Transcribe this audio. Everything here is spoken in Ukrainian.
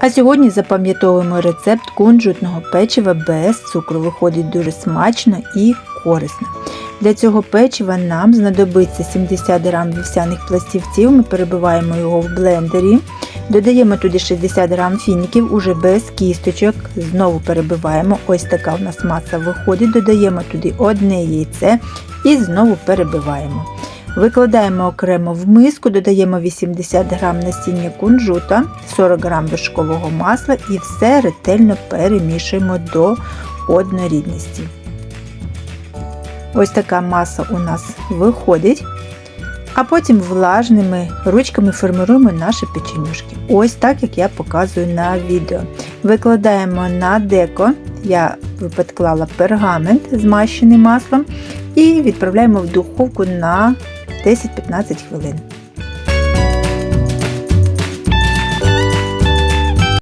А сьогодні запам'ятовуємо рецепт кунжутного печива без цукру. Виходить дуже смачно і корисно. Для цього печива нам знадобиться 70 г вівсяних пластівців. Ми перебиваємо його в блендері. Додаємо туди 60 г фініків уже без кісточок. Знову перебиваємо. Ось така у нас маса виходить. Додаємо туди одне яйце і знову перебиваємо. Викладаємо окремо в миску, додаємо 80 г насіння кунжута, 40 г вершкового масла і все ретельно перемішуємо до однорідності. Ось така маса у нас виходить. А потім влажними ручками формируємо наші печенюшки. Ось так, як я показую на відео. Викладаємо на деко, я підклала пергамент змащений маслом, і відправляємо в духовку на 10-15 хвилин.